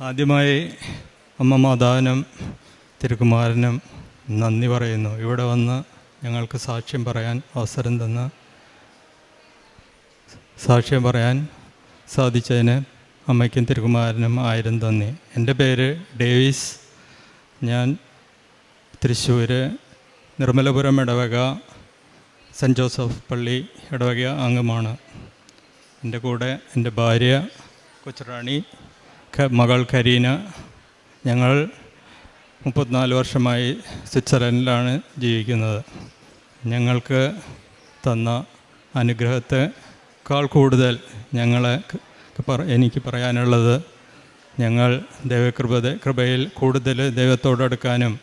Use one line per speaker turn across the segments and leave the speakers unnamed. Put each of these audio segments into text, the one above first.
ആദ്യമായി അമ്മ മാതാവിനും തിരുക്കുമാരനും നന്ദി പറയുന്നു. ഇവിടെ വന്ന് ഞങ്ങൾക്ക് സാക്ഷ്യം പറയാൻ അവസരം തന്ന് സാക്ഷ്യം പറയാൻ സാധിച്ചതിന് അമ്മയ്ക്കും തിരുക്കുമാരനും ആയിരം നന്ദി. എന്റെ പേര് ഡേവിസ്. ഞാൻ തൃശ്ശൂർ നിർമ്മലപുരം ഇടവക സെന്റ് ജോസഫ് പള്ളി ഇടവക അംഗമാണ്. എന്റെ കൂടെ എന്റെ ഭാര്യ കൊച്ചുറാണി മകൾ കരീന ഞങ്ങൾ മുപ്പത്തിനാല് വർഷമായി സ്വിറ്റ്സർലൻഡിലാണ് ജീവിക്കുന്നത്. ഞങ്ങൾക്ക് തന്ന അനുഗ്രഹത്തെക്കാൾ കൂടുതൽ ഞങ്ങളെ എനിക്ക് പറയാനുള്ളത് ഞങ്ങൾ ദൈവകൃപ കൃപയിൽ കൂടുതൽ ദൈവത്തോടടുക്കാനും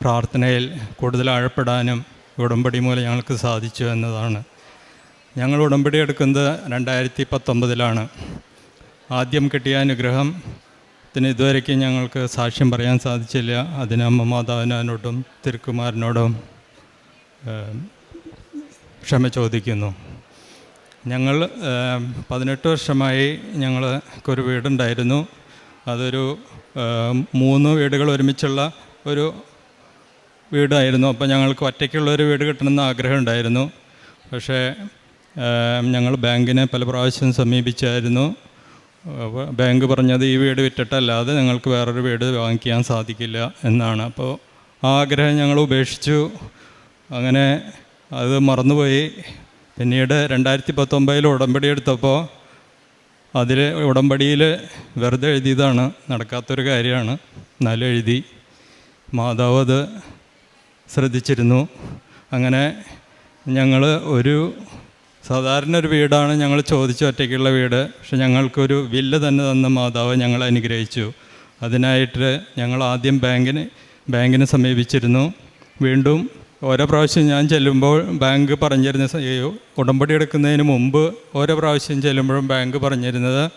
പ്രാർത്ഥനയിൽ കൂടുതൽ ആഴപ്പെടാനും ഉടമ്പടി മൂലം ഞങ്ങൾക്ക് സാധിച്ചു എന്നതാണ്. ഞങ്ങൾ ഉടമ്പടി എടുക്കുന്നത് രണ്ടായിരത്തി പത്തൊമ്പതിലാണ്. ആദ്യം കിട്ടിയ അനുഗ്രഹം. ത്തിന് ഇതുവരയ്ക്കും ഞങ്ങൾക്ക് സാക്ഷ്യം പറയാൻ സാധിച്ചില്ല. അതിന് അമ്മ മാതാവിനോടും തിരുക്കുമാരനോടും ക്ഷമ ചോദിക്കുന്നു. ഞങ്ങൾ പതിനെട്ട് വർഷമായി ഞങ്ങൾക്കൊരു വീടുണ്ടായിരുന്നു. അതൊരു മൂന്ന് വീടുകൾ ഒരുമിച്ചുള്ള ഒരു വീടായിരുന്നു. അപ്പോൾ ഞങ്ങൾക്ക് ഒറ്റയ്ക്കുള്ള ഒരു വീട് കിട്ടണമെന്ന് ആഗ്രഹം ഉണ്ടായിരുന്നു. പക്ഷേ ഞങ്ങൾ ബാങ്കിനെ പല പ്രാവശ്യം സമീപിച്ചായിരുന്നു. ബാങ്ക് പറഞ്ഞത് ഈ വീട് വിറ്റിട്ടല്ലാതെ നിങ്ങൾക്ക് വേറൊരു വീട് വാങ്ങിക്കാൻ സാധിക്കില്ല എന്നാണ്. അപ്പോൾ ആ ആഗ്രഹം ഞങ്ങൾ ഉപേക്ഷിച്ചു. അങ്ങനെ അത് മറന്നുപോയി. പിന്നീട് രണ്ടായിരത്തി പത്തൊമ്പതിൽ ഉടമ്പടി എടുത്തപ്പോൾ അതിൽ ഉടമ്പടിയിൽ വെറുതെ എഴുതിയതാണ്. നടക്കാത്തൊരു കാര്യമാണ്. എന്നാലും എഴുതി. മാതാവ് അത് ശ്രദ്ധിച്ചിരുന്നു. അങ്ങനെ ഞങ്ങൾ ഒരു സാധാരണ ഒരു വീടാണ് ഞങ്ങൾ ചോദിച്ച ഒറ്റയ്ക്കുള്ള വീട്. പക്ഷെ ഞങ്ങൾക്കൊരു വില്ല തന്നെ തന്ന മാതാവ് ഞങ്ങളെ അനുഗ്രഹിച്ചു. അതിനായിട്ട് ഞങ്ങൾ ആദ്യം ബാങ്കിന് ബാങ്കിനെ സമീപിച്ചിരുന്നു. വീണ്ടും ഓരോ പ്രാവശ്യം ഞാൻ ചെല്ലുമ്പോൾ ബാങ്ക് പറഞ്ഞിരുന്ന ഉടമ്പടി എടുക്കുന്നതിന് മുമ്പ് ഓരോ പ്രാവശ്യം ചെല്ലുമ്പോഴും ബാങ്ക് പറഞ്ഞിരുന്നത്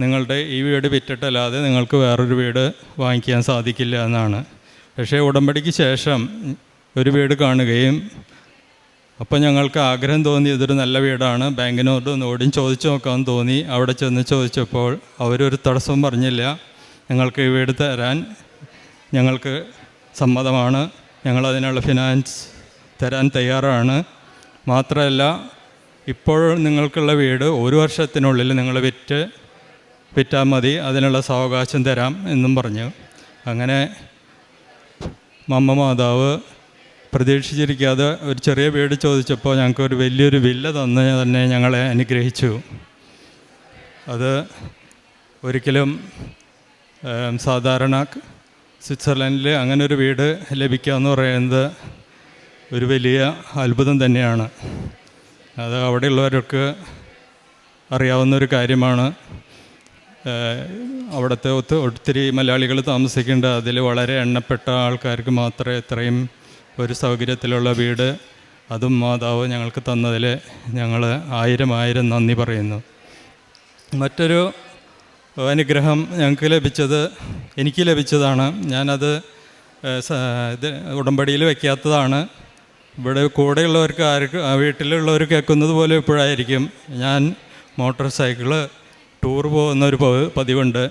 നിങ്ങളുടെ ഈ വീട് വിറ്റിട്ടല്ലാതെ നിങ്ങൾക്ക് വേറൊരു വീട് വാങ്ങിക്കാൻ സാധിക്കില്ല എന്നാണ്. പക്ഷേ ഉടമ്പടിക്ക് ശേഷം ഒരു വീട് കാണുകയും അപ്പോൾ ഞങ്ങൾക്ക് ആഗ്രഹം തോന്നി ഇതൊരു നല്ല വീടാണ്. ബാങ്കിനോട് ഓടിയും ചോദിച്ചു നോക്കാൻ തോന്നി. അവിടെ ചെന്ന് ചോദിച്ചപ്പോൾ അവരൊരു തടസ്സവും പറഞ്ഞില്ല. ഞങ്ങൾക്ക് ഈ വീട് തരാൻ ഞങ്ങൾക്ക് സമ്മതമാണ്. ഞങ്ങളതിനുള്ള ഫിനാൻസ് തരാൻ തയ്യാറാണ്. മാത്രമല്ല ഇപ്പോൾ നിങ്ങൾക്കുള്ള വീട് ഒരു വർഷത്തിനുള്ളിൽ നിങ്ങൾ വിറ്റ് വിറ്റാൽ മതി. അതിനുള്ള സാവകാശം തരാം എന്നും പറഞ്ഞു. അങ്ങനെ മമ്മ മാതാവ് പ്രതീക്ഷിച്ചിരിക്കാതെ ഒരു ചെറിയ വീട് ചോദിച്ചപ്പോൾ ഞങ്ങൾക്ക് ഒരു വലിയൊരു വില്ല തന്ന് തന്നെ ഞങ്ങളെ അനുഗ്രഹിച്ചു. അത് ഒരിക്കലും സാധാരണ സ്വിറ്റ്സർലൻഡിൽ അങ്ങനെ ഒരു വീട് ലഭിക്കുക എന്ന് പറയുന്നത് ഒരു വലിയ അത്ഭുതം തന്നെയാണ്. അത് അവിടെയുള്ളവരൊക്കെ അറിയാവുന്ന ഒരു കാര്യമാണ്. അവിടുത്തെ ഒത്ത് ഒത്തിരി മലയാളികൾ താമസിക്കേണ്ട അതിൽ വളരെ എണ്ണപ്പെട്ട ആൾക്കാർക്ക് മാത്രമേ ഇത്രയും ഒരു സൗകര്യത്തിലുള്ള വീട്. അതും മാതാവ് ഞങ്ങൾക്ക് തന്നതിൽ ഞങ്ങൾ ആയിരം ആയിരം നന്ദി പറയുന്നു. മറ്റൊരു അനുഗ്രഹം ഞങ്ങൾക്ക് ലഭിച്ചത് എനിക്ക് ലഭിച്ചതാണ്. ഞാനത് ഉടമ്പടിയിൽ വയ്ക്കാത്തതാണ് ഇവിടെ കൂടെയുള്ളവർക്ക് ആർക്ക് വീട്ടിലുള്ളവർ കേൾക്കുന്നത് പോലെ ഇപ്പോഴായിരിക്കും. ഞാൻ മോട്ടോർ സൈക്കിൾ ടൂർ പോകുന്ന ഒരു പതിവുണ്ട്.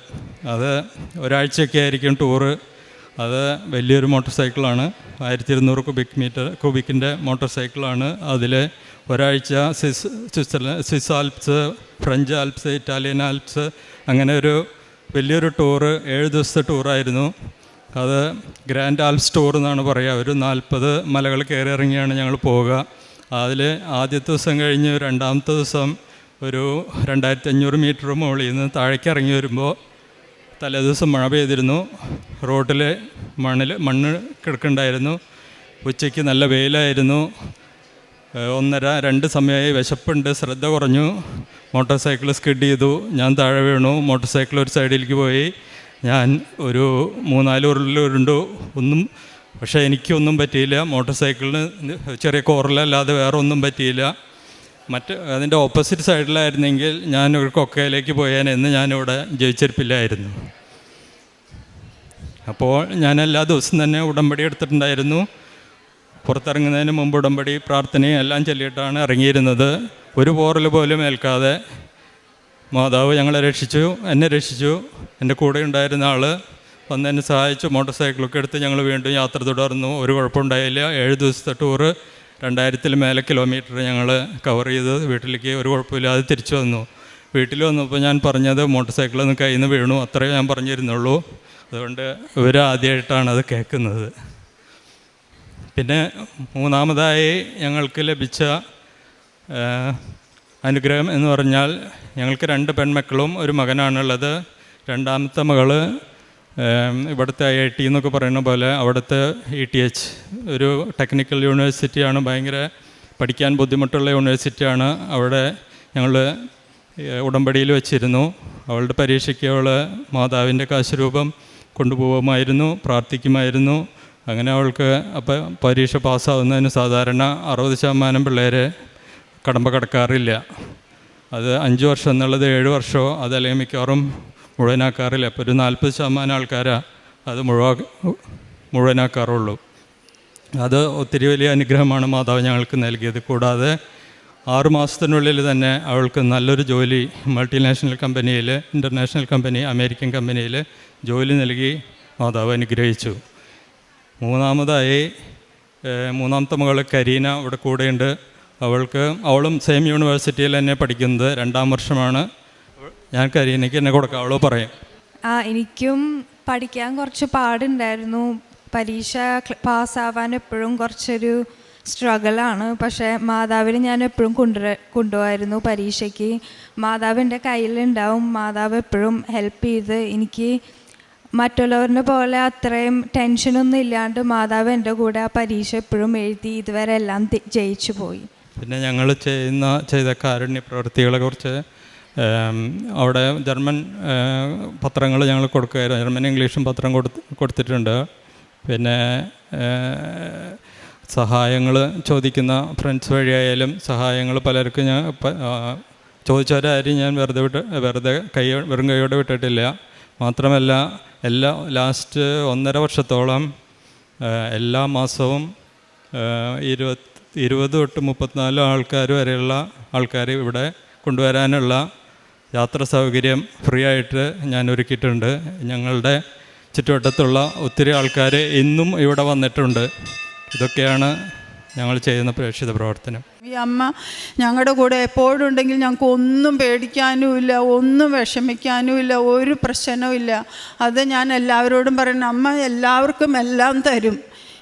അത് ഒരാഴ്ചയൊക്കെ ആയിരിക്കും ടൂറ് അത് വലിയൊരു മോട്ടോർ സൈക്കിളാണ്. ആയിരത്തി ഇരുന്നൂറ് കുബിക് മീറ്റർ കുബിക്കിന്റെ മോട്ടോർ സൈക്കിളാണ്. അതിൽ ഒരാഴ്ച Swiss Switzerland Swiss Alps French Alps Italian Alps അങ്ങനെ ഒരു വലിയൊരു ടൂറ് ഏഴ് ദിവസത്തെ ടൂറായിരുന്നു അത് ഗ്രാൻഡ് ആൽപ്സ് ടൂർ എന്നാണ് പറയുക ഒരു നാൽപ്പത് മലകൾ കയറി ഇറങ്ങിയാണ് ഞങ്ങൾ പോവുക. അതിൽ ആദ്യത്തെ ദിവസം കഴിഞ്ഞ് രണ്ടാമത്തെ ദിവസം ഒരു രണ്ടായിരത്തി അഞ്ഞൂറ് മീറ്റർ മുകളിൽ നിന്ന് താഴേക്ക് ഇറങ്ങി വരുമ്പോൾ തലേദിവസം മഴ പെയ്തിരുന്നു. റോട്ടിൽ മണ്ണിൽ മണ്ണ് കിടക്കുന്നുണ്ടായിരുന്നു. ഉച്ചയ്ക്ക് നല്ല വെയിലായിരുന്നു. ഒന്നര രണ്ട് സമയമായി വിശപ്പുണ്ട്. ശ്രദ്ധ കുറഞ്ഞു. മോട്ടോർ സൈക്കിൾ സ്കിഡ് ചെയ്തു. ഞാൻ താഴെ വീണു. മോട്ടോർ സൈക്കിൾ ഒരു സൈഡിലേക്ക് പോയി. ഞാൻ ഒരു മൂന്നാൽ ഉരുളിലുണ്ട് ഒന്നും പക്ഷേ എനിക്കൊന്നും പറ്റിയില്ല. മോട്ടോർ സൈക്കിളിന് ചെറിയ കോറലല്ലാതെ വേറെ ഒന്നും പറ്റിയില്ല. മറ്റ് അതിന്റെ ഓപ്പോസിറ്റ് സൈഡിലായിരുന്നെങ്കിൽ ഞാൻ ഒരു കൊക്കയിലേക്ക് പോയാൽ എന്ന് ഞാനിവിടെ ജയിച്ചിരിപ്പില്ലായിരുന്നു. അപ്പോൾ ഞാൻ എല്ലാ ദിവസവും തന്നെ ഉടമ്പടി എടുത്തിട്ടുണ്ടായിരുന്നു. പുറത്തിറങ്ങുന്നതിന് മുമ്പ് ഉടമ്പടി പ്രാർത്ഥനയും എല്ലാം ചൊല്ലിയിട്ടാണ് ഇറങ്ങിയിരുന്നത്. ഒരു പോറൽ പോലും ഏൽക്കാതെ മാതാവ് ഞങ്ങളെ രക്ഷിച്ചു എന്നെ രക്ഷിച്ചു. എന്റെ കൂടെ ഉണ്ടായിരുന്ന ആൾ വന്ന് എന്നെ സഹായിച്ചു. മോട്ടോർ സൈക്കിളൊക്കെ എടുത്ത് ഞങ്ങൾ വീണ്ടും യാത്ര തുടർന്നു. ഒരു കുഴപ്പമുണ്ടായില്ല. ഏഴ് ദിവസത്തെ ടൂറ് രണ്ടായിരത്തിൽ മേലെ കിലോമീറ്റർ ഞങ്ങൾ കവർ ചെയ്ത് വീട്ടിലേക്ക് ഒരു കുഴപ്പമില്ലാതെ തിരിച്ചു വന്നു. വീട്ടിൽ വന്നപ്പോൾ ഞാൻ പറഞ്ഞത് മോട്ടോർ സൈക്കിളൊന്ന് കയ്യിൽ നിന്ന് വീണു. അത്രേ ഞാൻ പറഞ്ഞിരുന്നുള്ളൂ. അതുകൊണ്ട് ഇവർ ആദ്യമായിട്ടാണ് അത് കേൾക്കുന്നത്. പിന്നെ മൂന്നാമതായി ഞങ്ങൾക്ക് ലഭിച്ച അനുഗ്രഹം എന്ന് പറഞ്ഞാൽ ഞങ്ങൾക്ക് രണ്ട് പെൺമക്കളും ഒരു മകനാണുള്ളത്. രണ്ടാമത്തെ മകൾ ഏം, ഇവിടുത്തെ ഐ ഐ ടി എന്നൊക്കെ പറയുന്ന പോലെ അവിടുത്തെ ഇ ടി എച്ച് ഒരു ടെക്നിക്കൽ യൂണിവേഴ്സിറ്റിയാണ് ഭയങ്കര പഠിക്കാൻ ബുദ്ധിമുട്ടുള്ള യൂണിവേഴ്സിറ്റിയാണ് അവിടെ ഞങ്ങൾ ഉടമ്പടിയിൽ വെച്ചിരുന്നു. അവളുടെ പരീക്ഷയ്ക്ക് അവൾ മാതാവിന്റെ കാശുരൂപം കൊണ്ടുപോകുമായിരുന്നു പ്രാർത്ഥിക്കുമായിരുന്നു. അങ്ങനെ അവൾക്ക് അപ്പം പരീക്ഷ പാസ്സാവുന്നതിന് സാധാരണ അറുപത് ശതമാനം പിള്ളേരെ കടമ്പ കടക്കാറില്ല. അത് അഞ്ച് വർഷം എന്നുള്ളത് ഏഴ് വർഷമോ അതല്ലെങ്കിൽ മിക്കവാറും മുഴുവനാക്കാറില്ല. ഇപ്പോൾ ഒരു നാൽപ്പത് ശതമാനം ആൾക്കാരാ അത് മുഴുവൻ മുഴുവനാക്കാറുള്ളൂ. അത് ഒത്തിരി വലിയ അനുഗ്രഹമാണ് മാതാവ് ഞങ്ങൾക്ക് നൽകിയത്. കൂടാതെ ആറു മാസത്തിനുള്ളിൽ തന്നെ അവൾക്ക് നല്ലൊരു ജോലി മൾട്ടിനാഷണൽ കമ്പനിയിൽ ഇന്റർനാഷണൽ കമ്പനി അമേരിക്കൻ കമ്പനിയിൽ ജോലി നൽകി മാതാവ് അനുഗ്രഹിച്ചു. മൂന്നാമതായി മൂന്നാമത്തെ മകൾ കരീന ഇവിടെ കൂടെയുണ്ട്. അവൾക്ക് അവളും സെയിം യൂണിവേഴ്സിറ്റിയിൽ തന്നെ പഠിക്കുന്നത് രണ്ടാം വർഷമാണ്. ഞാൻ കരീനയ്ക്ക് എന്നെ കൊടുക്കാവുള്ളൂ പറയാം.
ആ എനിക്കും പഠിക്കാൻ കുറച്ച് പാടുണ്ടായിരുന്നു. പരീക്ഷ പാസ്സാവാൻ എപ്പോഴും കുറച്ചൊരു സ്ട്രഗിളാണ്. പക്ഷേ മാതാവിനെ ഞാൻ എപ്പോഴും കൊണ്ടുവര കൊണ്ടുപോകായിരുന്നു പരീക്ഷയ്ക്ക്. മാതാവ് എന്റെ കയ്യിലുണ്ടാവും. മാതാവ് എപ്പോഴും ഹെൽപ്പ് ചെയ്ത് എനിക്ക് മറ്റുള്ളവരുടെ പോലെ അത്രയും ടെൻഷനൊന്നും ഇല്ലാണ്ട് മാതാവ് എന്റെ കൂടെ ആ പരീക്ഷ എപ്പോഴും എഴുതി ഇതുവരെ എല്ലാം ജയിച്ചു പോയി.
പിന്നെ ഞങ്ങൾ ചെയ്യുന്ന ചെയ്ത കാരുണ്യ പ്രവൃത്തികളെ കുറിച്ച് അവിടെ ജർമ്മൻ പത്രങ്ങൾ ഞങ്ങൾ കൊടുക്കുകയായിരുന്നു. ജർമ്മൻ ഇംഗ്ലീഷും പത്രം കൊടുത്ത് കൊടുത്തിട്ടുണ്ട്. പിന്നെ സഹായങ്ങൾ ചോദിക്കുന്ന ഫ്രണ്ട്സ് വഴിയായാലും സഹായങ്ങൾ പലർക്കും ഞാൻ ചോദിച്ചവരാരും ഞാൻ വെറുതെ വിട്ട് വെറുതെ കൈ വെറും കൈയോടെ വിട്ടിട്ടില്ല. മാത്രമല്ല എല്ലാ ലാസ്റ്റ് ഒന്നര വർഷത്തോളം എല്ലാ മാസവും ഇരുപത് ഇരുപത് തൊട്ട് മുപ്പത്തിനാല് ആൾക്കാർ വരെയുള്ള ആൾക്കാർ ഇവിടെ കൊണ്ടുവരാനുള്ള യാത്രാ സൗകര്യം ഫ്രീ ആയിട്ട് ഞാൻ ഒരുക്കിയിട്ടുണ്ട്. ഞങ്ങളുടെ ചുറ്റുവട്ടത്തുള്ള ഒത്തിരി ആൾക്കാർ ഇന്നും ഇവിടെ വന്നിട്ടുണ്ട്. ഇതൊക്കെയാണ് ഞങ്ങൾ ചെയ്യുന്ന പ്രേക്ഷിത പ്രവർത്തനം.
ഈ അമ്മ ഞങ്ങളുടെ കൂടെ എപ്പോഴും ഉണ്ടെങ്കിൽ ഞങ്ങൾക്ക് ഒന്നും പേടിക്കാനുമില്ല ഒന്നും വിഷമിക്കാനുമില്ല ഒരു പ്രശ്നവുമില്ല. അത് ഞാൻ എല്ലാവരോടും പറയുന്നു അമ്മ എല്ലാവർക്കും എല്ലാം തരും.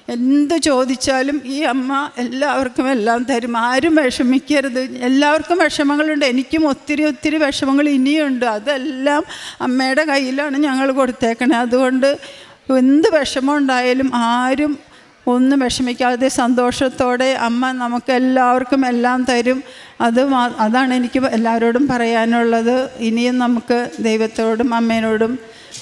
എന്ത് ചോദിച്ചാലും ഈ അമ്മ എല്ലാവർക്കും എല്ലാം തരും. ആരും വിഷമിക്കരുത്. എല്ലാവർക്കും വിഷമങ്ങളുണ്ട്. എനിക്കും ഒത്തിരി ഒത്തിരി വിഷമങ്ങൾ ഇനിയുണ്ട്. അതെല്ലാം അമ്മയുടെ കയ്യിലാണ് ഞങ്ങൾ കൊടുത്തേക്കണേ. അതുകൊണ്ട് എന്ത് വിഷമം ഉണ്ടായാലും ആരും ഒന്നും വിഷമിക്കാതെ സന്തോഷത്തോടെ അമ്മ നമുക്ക് എല്ലാവർക്കും എല്ലാം തരും. അത് അതാണ് എനിക്ക് എല്ലാവരോടും പറയാനുള്ളത്. ഇനിയും നമുക്ക് ദൈവത്തോടും അമ്മേനോടും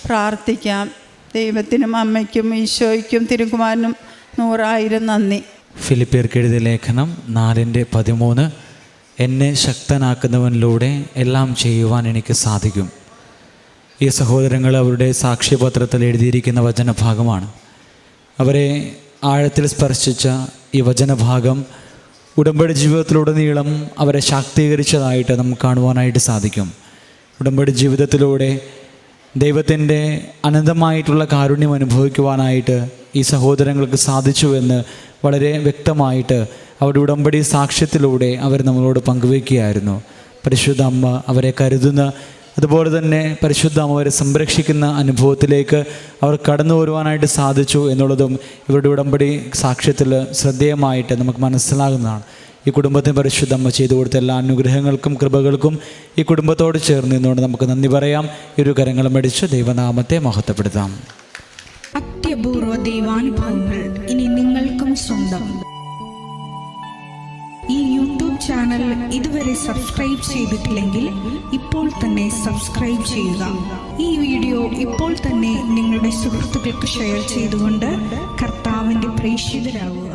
പ്രാർത്ഥിക്കാം. ദൈവത്തിനും അമ്മയ്ക്കും ഈശോയ്ക്കും തിരുക്കുമാരനും നൂറായിരം നന്ദി.
ഫിലിപ്പിയർക്ക് എഴുതിയ ലേഖനം നാലിന്റെ പതിമൂന്ന്. എന്നെ ശക്തനാക്കുന്നവനിലൂടെ എല്ലാം ചെയ്യുവാൻ എനിക്ക് സാധിക്കും. ഈ സഹോദരങ്ങൾ അവരുടെ സാക്ഷ്യപത്രത്തിൽ എഴുതിയിരിക്കുന്ന വചനഭാഗമാണ്. അവരെ ആഴത്തിൽ സ്പർശിച്ച ഈ വചനഭാഗം ഉടമ്പടി ജീവിതത്തിലുടനീളം അവരെ ശാക്തീകരിച്ചതായിട്ട് നമുക്ക് കാണുവാനായിട്ട് സാധിക്കും. ഉടമ്പടി ജീവിതത്തിലൂടെ ദൈവത്തിന്റെ അനന്തമായിട്ടുള്ള കാരുണ്യം അനുഭവിക്കുവാനായിട്ട് ഈ സഹോദരങ്ങൾക്ക് സാധിച്ചുവെന്ന് വളരെ വ്യക്തമായിട്ട് അവരുടെ ഉടമ്പടി സാക്ഷ്യത്തിലൂടെ അവർ നമ്മളോട് പങ്കുവയ്ക്കുകയായിരുന്നു. പരിശുദ്ധ അമ്മ അവരെ കരുതുന്ന അതുപോലെ തന്നെ പരിശുദ്ധ അമ്മ അവരെ സംരക്ഷിക്കുന്ന അനുഭവത്തിലേക്ക് അവർ കടന്നു വരുവാനായിട്ട് സാധിച്ചു എന്നുള്ളതും ഇവരുടെ ഉടമ്പടി സാക്ഷ്യത്തിൽ ശ്രദ്ധേയമായിട്ട് നമുക്ക് മനസ്സിലാകുന്നതാണ്. ഈ കുടുംബത്തിന് പരിശുദ്ധ അമ്മ ചെയ്തു കൊടുത്ത എല്ലാ അനുഗ്രഹങ്ങൾക്കും കൃപകൾക്കും ഈ കുടുംബത്തോട് ചേർന്ന് നിന്നുകൊണ്ട് നമുക്ക് നന്ദി പറയാം. ഇരു കരങ്ങളും അടിച്ച് ദൈവനാമത്തെ മഹത്വപ്പെടുത്താം.
അത്യപൂർവ ദൈവാനുഭവങ്ങൾ ഇനി നിങ്ങൾക്കും സ്വന്തം. ഈ യൂട്യൂബ് ചാനൽ ഇതുവരെ സബ്സ്ക്രൈബ് ചെയ്തിട്ടില്ലെങ്കിൽ ഇപ്പോൾ തന്നെ സബ്സ്ക്രൈബ് ചെയ്യുക. ഈ വീഡിയോ ഇപ്പോൾ തന്നെ നിങ്ങളുടെ സുഹൃത്തുക്കൾക്ക് ഷെയർ ചെയ്തുകൊണ്ട് കർത്താവിന്റെ പ്രേക്ഷിതരാകുക.